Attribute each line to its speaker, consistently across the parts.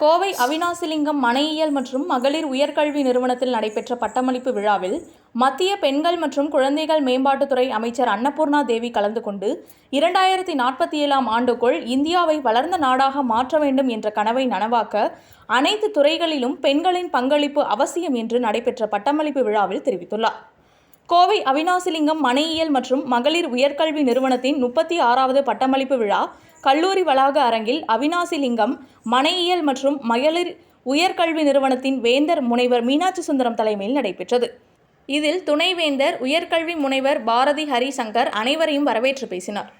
Speaker 1: கோவை அவினாசிலிங்கம் மனையியல் மற்றும் மகளிர் உயர்கல்வி நிறுவனத்தில் நடைபெற்ற பட்டமளிப்பு விழாவில் மத்திய பெண்கள் மற்றும் குழந்தைகள் மேம்பாட்டுத்துறை அமைச்சர் அன்னபூர்ணா தேவி கலந்து கொண்டு இரண்டாயிரத்தி நாற்பத்தி ஏழாம் ஆண்டுக்குள் இந்தியாவை வளர்ந்த நாடாக மாற்ற வேண்டும் என்ற கனவை நனவாக்க அனைத்து துறைகளிலும் பெண்களின் பங்களிப்பு அவசியம் என்று நடைபெற்ற பட்டமளிப்பு விழாவில் தெரிவித்துள்ளார். கோவை அவினாசிலிங்கம் மனையியல் மற்றும் மகளிர் உயர்கல்வி நிறுவனத்தின் முப்பத்தி ஆறாவது பட்டமளிப்பு விழா கல்லூரி வளாக அரங்கில் அவினாசிலிங்கம் மனையியல் மற்றும் மகளிர் உயர்கல்வி நிறுவனத்தின் வேந்தர் முனைவர் மீனாட்சி சுந்தரம் தலைமையில் நடைபெற்றது. இதில் துணைவேந்தர் உயர்கல்வி முனைவர் பாரதி ஹரிசங்கர் அனைவரையும் வரவேற்று பேசினார்.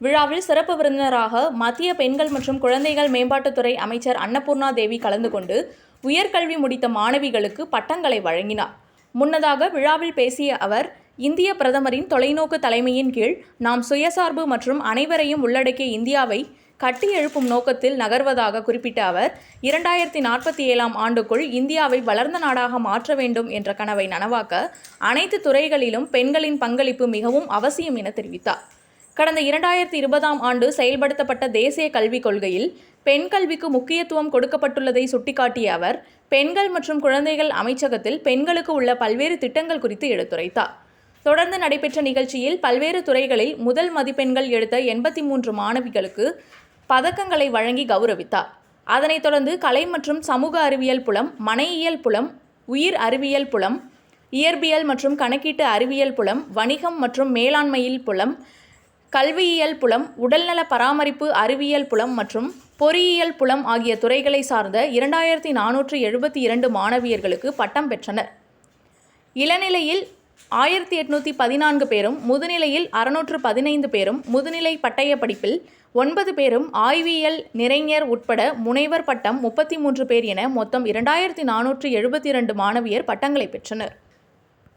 Speaker 1: விழாவில் சிறப்பு விருந்தினராக மத்திய பெண்கள் மற்றும் குழந்தைகள் மேம்பாட்டுத்துறை அமைச்சர் அன்னபூர்ணா தேவி கலந்து கொண்டு உயர்கல்வி முடித்த மாணவிகளுக்கு பட்டங்களை வழங்கினார். முன்னதாக விழாவில் பேசிய அவர் இந்திய பிரதமரின் தொலைநோக்கு தலைமையின் கீழ் நாம் சுயசார்பு மற்றும் அனைவரையும் உள்ளடக்கிய இந்தியாவை கட்டி எழுப்பும் நோக்கத்தில் நகர்வதாக குறிப்பிட்ட அவர் இரண்டாயிரத்தி நாற்பத்தி ஏழாம் ஆண்டுக்குள் இந்தியாவை வளர்ந்த நாடாக மாற்ற வேண்டும் என்ற கனவை நனவாக்க அனைத்து துறைகளிலும் பெண்களின் பங்களிப்பு மிகவும் அவசியம் என தெரிவித்தார். கடந்த இரண்டாயிரத்தி இருபதாம் ஆண்டு செயல்படுத்தப்பட்ட தேசிய கல்விக் கொள்கையில் பெண் கல்விக்கு முக்கியத்துவம் கொடுக்கப்பட்டுள்ளதை சுட்டிக்காட்டிய அவர் பெண்கள் மற்றும் குழந்தைகள் அமைச்சகத்தில் பெண்களுக்கு உள்ள பல்வேறு திட்டங்கள் குறித்து எடுத்துரைத்தார். தொடர்ந்து நடைபெற்ற நிகழ்ச்சியில் பல்வேறு துறைகளில் முதல் மதிப்பெண்கள் எடுத்த எண்பத்தி மூன்று மாணவிகளுக்கு பதக்கங்களை வழங்கி கௌரவித்தார். அதனைத் தொடர்ந்து கலை மற்றும் சமூக அறிவியல் புலம் மனையியல் புலம் உயிர் அறிவியல் புலம் இயற்பியல் மற்றும் கணக்கீட்டு அறிவியல் புலம் வணிகம் மற்றும் மேலாண்மையில் புலம் கல்வியியல் புலம் உடல்நல பராமரிப்பு அறிவியல் புலம் மற்றும் பொறியியல் புலம் ஆகிய துறைகளை சார்ந்த இரண்டாயிரத்தி நானூற்று எழுபத்தி இரண்டு மாணவியர்களுக்கு பட்டம் பெற்றனர். இளநிலையில் ஆயிரத்தி எட்நூற்றி பதினான்கு பேரும் முதுநிலையில் அறுநூற்று பதினைந்து பேரும் முதுநிலை பட்டய படிப்பில் ஒன்பது பேரும் ஆய்வியல் நிறைஞர் உட்பட முனைவர் பட்டம் முப்பத்தி மூன்று பேர் என மொத்தம் இரண்டாயிரத்தி நானூற்று எழுபத்தி இரண்டு மாணவியர் பட்டங்களை பெற்றனர்.